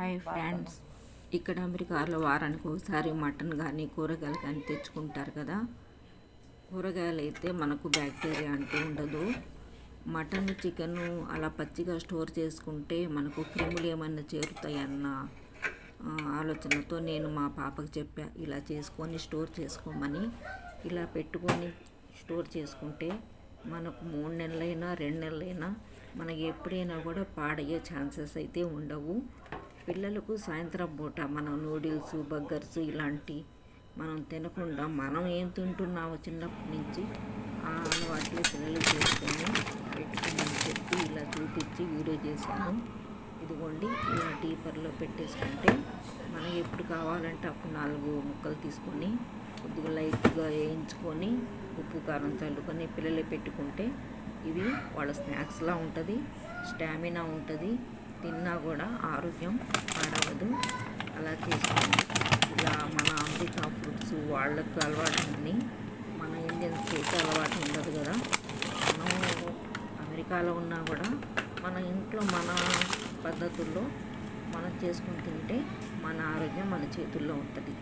Hi friends. ఇక్కడ అమెరికాలో వారానికి ఒకసారి మటన్ కానీ కూరగాయలు కానీ తెచ్చుకుంటారు కదా. కూరగాయలు అయితే మనకు బ్యాక్టీరియా అంటూ ఉండదు. మటన్ చికెన్ అలా పచ్చిగా స్టోర్ చేసుకుంటే మనకు క్రిములు ఏమైనా చేరుతాయన్న ఆలోచనతో నేను మా పాపకు చెప్పా ఇలా చేసుకొని స్టోర్ చేసుకోమని. ఇలా పెట్టుకొని స్టోర్ చేసుకుంటే మనకు మూడు నెలలైనా రెండు నెలలైనా మనకి ఎప్పుడైనా కూడా పాడయ్యే ఛాన్సెస్ అయితే ఉండవు. పిల్లలకు సాయంత్రం పూట మనం నూడిల్స్ బర్గర్స్ ఇలాంటి మనం తినకుండా మనం ఏం తింటున్నామో చిన్నప్పటి నుంచి ఆ అలవాట్లు పిల్లలు చేసుకొని పెట్టుకోమని చెప్పి ఇలా చూపించి వీడియో చేశాను. ఇదిగోండి ఇలా డీపర్లో పెట్టేసుకుంటే మనకి ఎప్పుడు కావాలంటే అప్పుడు నాలుగు ముక్కలు తీసుకొని కొద్దిగా లైట్గా వేయించుకొని ఉప్పు కారం చల్లుకొని పిల్లలు పెట్టుకుంటే ఇవి వాళ్ళ స్నాక్స్లా ఉంటుంది స్టామినా ఉంటుంది తిన్నా కూడా ఆరోగ్యం పడవదు. అలా చేసుకోండి ఇలా మన అమెరికా ఫుడ్స్ వాళ్ళకు అలవాటు ఉంది మన ఇండియన్ చేసే అలవాటు ఉండదు కదా. మనం అమెరికాలో ఉన్నా కూడా మన ఇంట్లో మన పద్ధతుల్లో మనం చేసుకుని తింటే మన ఆరోగ్యం మన చేతుల్లో ఉంటుంది.